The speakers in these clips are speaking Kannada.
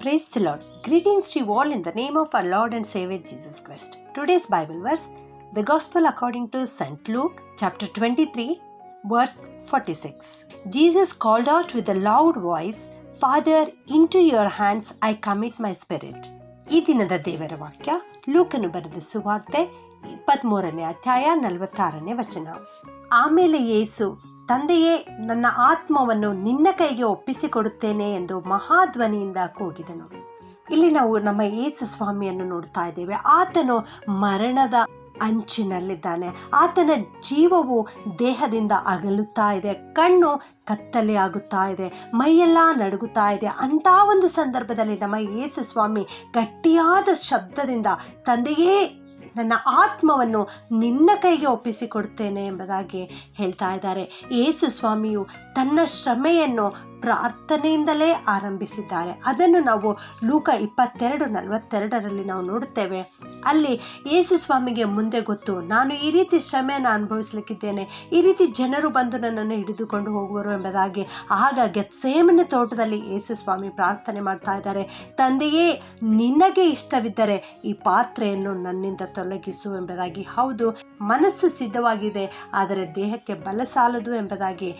Praise the Lord. Greetings to you all in the name of our Lord and Savior Jesus Christ. Today's Bible verse, the Gospel according to St. Luke, chapter 23, verse 46. Jesus called out with a loud voice, Father, into your hands I commit my spirit. ಈ ದಿನದ ದೇವರ ವಾಕ್ಯ ಲೂಕನು ಬರೆದ ಸುವಾರ್ತೆ ಇಪ್ಪತ್ತ್ಮೂರನೇ ಅಧ್ಯಾಯ ನಲವತ್ತಾರನೇ ವಚನ ಆಮೇಲೆ ಯೇಸು ತಂದೆಯೇ ನನ್ನ ಆತ್ಮವನ್ನು ನಿನ್ನ ಕೈಗೆ ಒಪ್ಪಿಸಿಕೊಡುತ್ತೇನೆ ಎಂದು ಮಹಾಧ್ವನಿಯಿಂದ ಕೂಗಿದನು ಇಲ್ಲಿ ನಾವು ನಮ್ಮ ಯೇಸು ಸ್ವಾಮಿಯನ್ನು ನೋಡ್ತಾ ಇದ್ದೇವೆ. ಆತನು ಮರಣದ ಅಂಚಿನಲ್ಲಿದ್ದಾನೆ. ಆತನ ಜೀವವು ದೇಹದಿಂದ ಅಗಲುತ್ತಾ ಇದೆ. ಕಣ್ಣು ಕತ್ತಲೆ ಆಗುತ್ತಾ ಇದೆ. ಮೈಯೆಲ್ಲ ನಡುಗುತ್ತಾ ಇದೆ. ಅಂಥ ಒಂದು ಸಂದರ್ಭದಲ್ಲಿ ನಮ್ಮ ಯೇಸು ಸ್ವಾಮಿ ಗಟ್ಟಿಯಾದ ಶಬ್ದದಿಂದ ತಂದೆಯೇ ನನ್ನ ಆತ್ಮವನ್ನು ನಿನ್ನ ಕೈಗೆ ಒಪ್ಪಿಸಿಕೊಡ್ತೇನೆ ಎಂಬುದಾಗಿ ಹೇಳ್ತಾ ಇದ್ದಾರೆ. ಯೇಸು ಸ್ವಾಮಿಯು ತನ್ನ ಶ್ರಮೆಯನ್ನು ಪ್ರಾರ್ಥನೆಯಿಂದಲೇ ಆರಂಭಿಸಿದ್ದಾರೆ. ಅದನ್ನು ನಾವು ಲೂಕ ಇಪ್ಪತ್ತೆರಡು ನಲವತ್ತೆರಡರಲ್ಲಿ ನಾವು ನೋಡುತ್ತೇವೆ. ಅಲ್ಲಿ ಯೇಸು ಸ್ವಾಮಿಗೆ ಮುಂದೆ ಗೊತ್ತು, ನಾನು ಈ ರೀತಿ ಶ್ರಮೆಯನ್ನು ಅನುಭವಿಸಲಿಕ್ಕಿದ್ದೇನೆ, ಈ ರೀತಿ ಜನರು ಬಂದು ನನ್ನನ್ನು ಹಿಡಿದುಕೊಂಡು ಹೋಗುವರು ಎಂಬುದಾಗಿ. ಆಗ ಗೆತ್ಸೇಮನ ತೋಟದಲ್ಲಿ ಯೇಸು ಸ್ವಾಮಿ ಪ್ರಾರ್ಥನೆ ಮಾಡ್ತಾ ಇದ್ದಾರೆ. ತಂದೆಯೇ, ನಿನಗೆ ಇಷ್ಟವಿದ್ದರೆ ಈ ಪಾತ್ರೆಯನ್ನು ನನ್ನಿಂದ ತೊಲಗಿಸು ಎಂಬುದಾಗಿ. ಹೌದು, ಮನಸ್ಸು ಸಿದ್ಧವಾಗಿದೆ, ಆದರೆ ದೇಹಕ್ಕೆ ಬಲ ಸಾಲದು ಎಂಬುದಾಗಿ.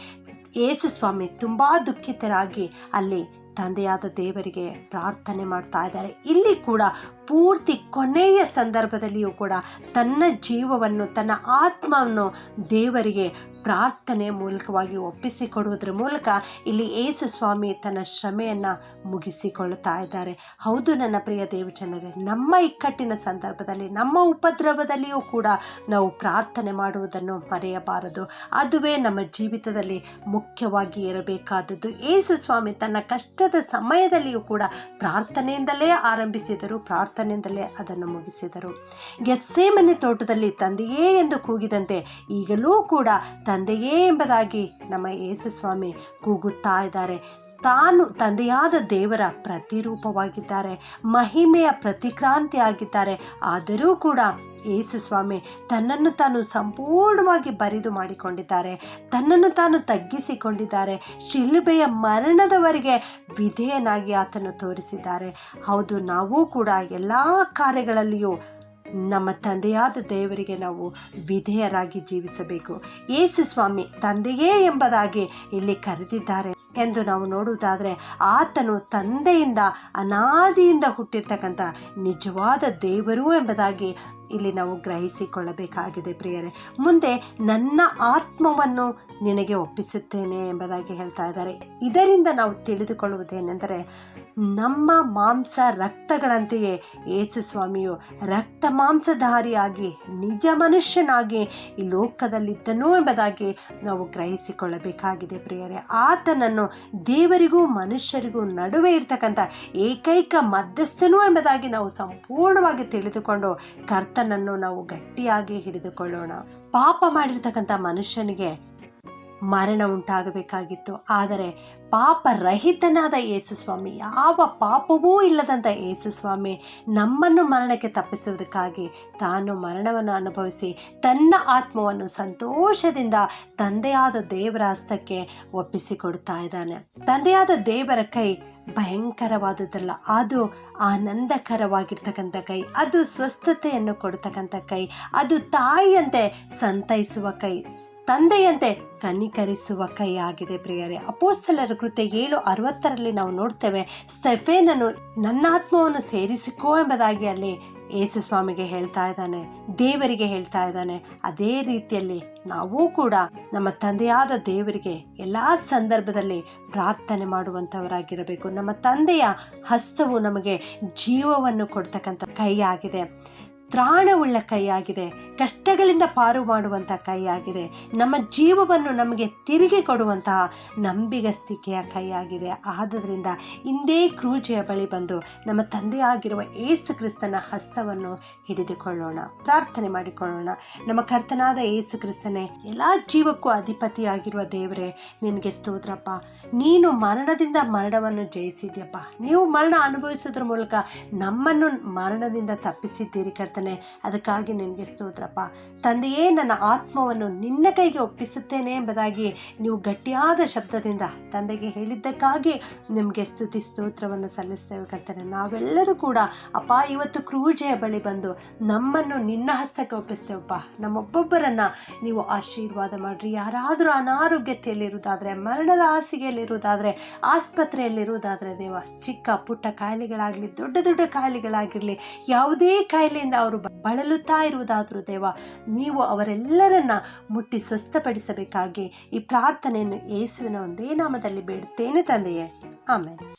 ಯೇಸು ಸ್ವಾಮಿ ತುಂಬ ದುಃಖಿತರಾಗಿ ಅಲ್ಲಿ ತಂದೆಯಾದ ದೇವರಿಗೆ ಪ್ರಾರ್ಥನೆ ಮಾಡ್ತಾ ಇದ್ದಾರೆ. ಇಲ್ಲಿ ಕೂಡ ಪೂರ್ತಿ ಕೊನೆಯ ಸಂದರ್ಭದಲ್ಲಿಯೂ ಕೂಡ ತನ್ನ ಜೀವವನ್ನು, ತನ್ನ ಆತ್ಮವನ್ನು ದೇವರಿಗೆ ಪ್ರಾರ್ಥನೆ ಮೂಲಕವಾಗಿ ಒಪ್ಪಿಸಿಕೊಡುವುದರ ಮೂಲಕ ಇಲ್ಲಿ ಏಸು ಸ್ವಾಮಿ ತನ್ನ ಶ್ರಮೆಯನ್ನು ಮುಗಿಸಿಕೊಳ್ಳುತ್ತಾ ಇದ್ದಾರೆ. ಹೌದು ನನ್ನ ಪ್ರಿಯ ದೇವಜನರೇ, ನಮ್ಮ ಇಕ್ಕಟ್ಟಿನ ಸಂದರ್ಭದಲ್ಲಿ, ನಮ್ಮ ಉಪದ್ರವದಲ್ಲಿಯೂ ಕೂಡ ನಾವು ಪ್ರಾರ್ಥನೆ ಮಾಡುವುದನ್ನು ಮರೆಯಬಾರದು. ಅದುವೇ ನಮ್ಮ ಜೀವಿತದಲ್ಲಿ ಮುಖ್ಯವಾಗಿ ಇರಬೇಕಾದದ್ದು. ಏಸು ಸ್ವಾಮಿ ತನ್ನ ಕಷ್ಟದ ಸಮಯದಲ್ಲಿಯೂ ಕೂಡ ಪ್ರಾರ್ಥನೆಯಿಂದಲೇ ಆರಂಭಿಸಿದರು ಪ್ರಾರ್ಥನೆಯಿಂದಲೇ ಅದನ್ನು ಮುಗಿಸಿದರು. ಗೆತ್ಸೇಮನೆ ತೋಟದಲ್ಲಿ ತಂದೆಯೇ ಎಂದು ಕೂಗಿದಂತೆ ಈಗಲೂ ಕೂಡ ತಂದೆಯೇ ಎಂಬುದಾಗಿ ನಮ್ಮ ಯೇಸುಸ್ವಾಮಿ ಕೂಗುತ್ತಾ ಇದ್ದಾರೆ. ತಾನು ತಂದೆಯಾದ ದೇವರ ಪ್ರತಿರೂಪವಾಗಿದ್ದಾರೆ, ಮಹಿಮೆಯ ಪ್ರತಿಕ್ರಾಂತಿ ಆಗಿದ್ದಾರೆ ಆದರೂ ಕೂಡ ಯೇಸು ಸ್ವಾಮಿ ತನ್ನನ್ನು ತಾನು ಸಂಪೂರ್ಣವಾಗಿ ಬರಿದು ಮಾಡಿಕೊಂಡಿದ್ದಾರೆ, ತನ್ನನ್ನು ತಾನು ತಗ್ಗಿಸಿಕೊಂಡಿದ್ದಾರೆ, ಶಿಲುಬೆಯ ಮರಣದವರೆಗೆ ವಿಧೇಯನಾಗಿ ಆತನು ತೋರಿಸಿದ್ದಾರೆ. ಹೌದು, ನಾವು ಕೂಡ ಎಲ್ಲ ಕಾರ್ಯಗಳಲ್ಲಿಯೂ ನಮ್ಮ ತಂದೆಯಾದ ದೇವರಿಗೆ ನಾವು ವಿಧೇಯರಾಗಿ ಜೀವಿಸಬೇಕು. ಯೇಸು ಸ್ವಾಮಿ ತಂದೆಯೇ ಎಂಬುದಾಗಿ ಇಲ್ಲಿ ಕರೆದಿದ್ದಾರೆ. ಎಂದು ನಾವು ನೋಡುವುದಾದರೆ ಆತನು ತಂದೆಯಿಂದ ಅನಾದಿಯಿಂದ ಹುಟ್ಟಿರ್ತಕ್ಕಂಥ ನಿಜವಾದ ದೇವರು ಎಂಬುದಾಗಿ ಇಲ್ಲಿ ನಾವು ಗ್ರಹಿಸಿಕೊಳ್ಳಬೇಕಾಗಿದೆ ಪ್ರಿಯರೇ. ಮುಂದೆ ನನ್ನ ಆತ್ಮವನ್ನು ನಿನಗೆ ಒಪ್ಪಿಸುತ್ತೇನೆ ಎಂಬುದಾಗಿ ಹೇಳ್ತಾ ಇದ್ದಾರೆ. ಇದರಿಂದ ನಾವು ತಿಳಿದುಕೊಳ್ಳುವುದೇನೆಂದರೆ, ನಮ್ಮ ಮಾಂಸ ರಕ್ತಗಳಂತೆಯೇ ಯೇಸು ಸ್ವಾಮಿಯು ರಕ್ತ ಮಾಂಸಧಾರಿಯಾಗಿ, ನಿಜ ಮನುಷ್ಯನಾಗಿ ಈ ಲೋಕದಲ್ಲಿದ್ದನು ಎಂಬುದಾಗಿ ನಾವು ಗ್ರಹಿಸಿಕೊಳ್ಳಬೇಕಾಗಿದೆ ಪ್ರಿಯರೇ. ಆತನನ್ನು ದೇವರಿಗೂ ಮನುಷ್ಯರಿಗೂ ನಡುವೆ ಇರ್ತಕ್ಕಂಥ ಏಕೈಕ ಮಧ್ಯಸ್ಥನು ಎಂಬುದಾಗಿ ನಾವು ಸಂಪೂರ್ಣವಾಗಿ ತಿಳಿದುಕೊಂಡು ಕರ್ತನನ್ನು ನಾವು ಗಟ್ಟಿಯಾಗಿ ಹಿಡಿದುಕೊಳ್ಳೋಣ. ಪಾಪ ಮಾಡಿರ್ತಕ್ಕಂಥ ಮನುಷ್ಯನಿಗೆ ಮರಣ ಉಂಟಾಗಬೇಕಾಗಿತ್ತು. ಆದರೆ ಪಾಪರಹಿತನಾದ ಯೇಸು ಸ್ವಾಮಿ ಯಾವ ಪಾಪವೂ ಇಲ್ಲದಂಥ ಯೇಸು ಸ್ವಾಮಿ ನಮ್ಮನ್ನು ಮರಣಕ್ಕೆ ತಪ್ಪಿಸುವುದಕ್ಕಾಗಿ ತಾನು ಮರಣವನ್ನು ಅನುಭವಿಸಿ ತನ್ನ ಆತ್ಮವನ್ನು ಸಂತೋಷದಿಂದ ತಂದೆಯಾದ ದೇವರ ಹಸ್ತಕ್ಕೆ ಒಪ್ಪಿಸಿಕೊಡ್ತಾ ಇದ್ದಾನೆ. ತಂದೆಯಾದ ದೇವರ ಕೈ ಭಯಂಕರವಾದುದಲ್ಲ ಅದು ಆನಂದಕರವಾಗಿರ್ತಕ್ಕಂಥ ಕೈ, ಅದು ಸ್ವಸ್ಥತೆಯನ್ನು ಕೊಡ್ತಕ್ಕಂಥ ಕೈ, ಅದು ತಾಯಿಯಂತೆ ಸಂತೈಸುವ ಕೈ. ತಂದೆಯಂತೆ ಕನಿಕರಿಸುವ ಕೈ ಆಗಿದೆ ಪ್ರಿಯರೇ. ಅಪೋಸ್ತಲರ ಕೃತ್ಯ ಏಳು ಅರವತ್ತರಲ್ಲಿ ನಾವು ನೋಡ್ತೇವೆ ಸ್ಟೆಫೇನನ್ನು ನನ್ನ ಆತ್ಮವನ್ನು ಸೇರಿಸಿಕೋ ಎಂಬುದಾಗಿ ಅಲ್ಲಿ ಯೇಸು ಸ್ವಾಮಿಗೆ ಹೇಳ್ತಾ ಇದ್ದಾನೆ, ದೇವರಿಗೆ ಹೇಳ್ತಾ ಇದ್ದಾನೆ. ಅದೇ ರೀತಿಯಲ್ಲಿ ನಾವು ಕೂಡ ನಮ್ಮ ತಂದೆಯಾದ ದೇವರಿಗೆ ಎಲ್ಲ ಸಂದರ್ಭದಲ್ಲಿ ಪ್ರಾರ್ಥನೆ ಮಾಡುವಂಥವರಾಗಿರಬೇಕು. ನಮ್ಮ ತಂದೆಯ ಹಸ್ತವು ನಮಗೆ ಜೀವವನ್ನು ಕೊಡ್ತಕ್ಕಂಥ ಕೈ ಆಗಿದೆ ತ್ರಾಣವುಳ್ಳ ಕೈಯಾಗಿದೆ, ಕಷ್ಟಗಳಿಂದ ಪಾರು ಮಾಡುವಂಥ ಕೈಯಾಗಿದೆ, ನಮ್ಮ ಜೀವವನ್ನು ನಮಗೆ ತಿರುಗಿ ಕೊಡುವಂತಹ ನಂಬಿಗಸ್ತಿಕೆಯ ಕೈಯಾಗಿದೆ. ಆದ್ದರಿಂದ ಇಂದೇ ಕ್ರೂಜೆಯ ಬಳಿ ಬಂದು ನಮ್ಮ ತಂದೆಯಾಗಿರುವ ಏಸು ಕ್ರಿಸ್ತನ ಹಸ್ತವನ್ನು ಹಿಡಿದುಕೊಳ್ಳೋಣ. ಪ್ರಾರ್ಥನೆ ಮಾಡಿಕೊಳ್ಳೋಣ. ನಮ್ಮ ಕರ್ತನಾದ ಏಸು ಕ್ರಿಸ್ತನೇ, ಎಲ್ಲ ಜೀವಕ್ಕೂ ಅಧಿಪತಿಯಾಗಿರುವ ದೇವರೇ, ನಿನಗೆ ಸ್ತೋತ್ರಪ್ಪ. ನೀನು ಮರಣದಿಂದ ಮರಣವನ್ನು ಜಯಿಸಿದ್ಯಪ್ಪ. ನೀವು ಮರಣ ಅನುಭವಿಸೋದ್ರ ಮೂಲಕ ನಮ್ಮನ್ನು ಮರಣದಿಂದ ತಪ್ಪಿಸಿದ್ದೀರಿ ಕರ್ತನೆ. ಅದಕ್ಕಾಗಿ ನಿನಗೆ ಸ್ತೋತ್ರಪ್ಪ. ತಂದೆಯೇ, ನನ್ನ ಆತ್ಮವನ್ನು ನಿನ್ನ ಕೈಗೆ ಒಪ್ಪಿಸುತ್ತೇನೆ ಎಂಬುದಾಗಿ ನೀವು ಗಟ್ಟಿಯಾದ ಶಬ್ದದಿಂದ ತಂದೆಗೆ ಹೇಳಿದ್ದಕ್ಕಾಗಿ ನಿಮಗೆ ಸ್ತುತಿ ಸ್ತೋತ್ರವನ್ನು ಸಲ್ಲಿಸ್ತೇವೆ ಕರ್ತನೆ. ನಾವೆಲ್ಲರೂ ಕೂಡ, ಅಪ್ಪ, ಇವತ್ತು ಕ್ರೂಜೆಯ ಬಳಿ ಬಂದು ನಮ್ಮನ್ನು ನಿನ್ನ ಹಸ್ತಕ್ಕೆ ಒಪ್ಪಿಸ್ತೇವಪ್ಪ. ನಮ್ಮೊಬ್ಬೊಬ್ಬರನ್ನು ನೀವು ಆಶೀರ್ವಾದ ಮಾಡಿರಿ. ಯಾರಾದರೂ ಅನಾರೋಗ್ಯತೆಯಲ್ಲಿರುವುದಾದರೆ ಮರಣದ ಹಾಸಿಗೆಯಲ್ಲಿರುವುದಾದರೆ ಆಸ್ಪತ್ರೆಯಲ್ಲಿರುವುದಾದರೆ ದೇವ, ಚಿಕ್ಕ ಪುಟ್ಟ ಕಾಯಿಲೆಗಳಾಗಲಿ ದೊಡ್ಡ ದೊಡ್ಡ ಕಾಯಿಲೆಗಳಾಗಿರಲಿ ಯಾವುದೇ ಕಾಯಿಲೆಯಿಂದ ಅವರು ಬಳಲುತ್ತಾ ಇರುವುದಾದರೂ ದೇವ, ನೀವು ಅವರೆಲ್ಲರನ್ನ ಮುಟ್ಟಿ ಸ್ವಸ್ಥಪಡಿಸಬೇಕಾಗಿ ಈ ಪ್ರಾರ್ಥನೆಯನ್ನು ಯೇಸುವಿನ ಒಂದೇ ನಾಮದಲ್ಲಿ ಬೇಡುತ್ತೇನೆ ತಂದೆಯೇ. ಆಮೇಲೆ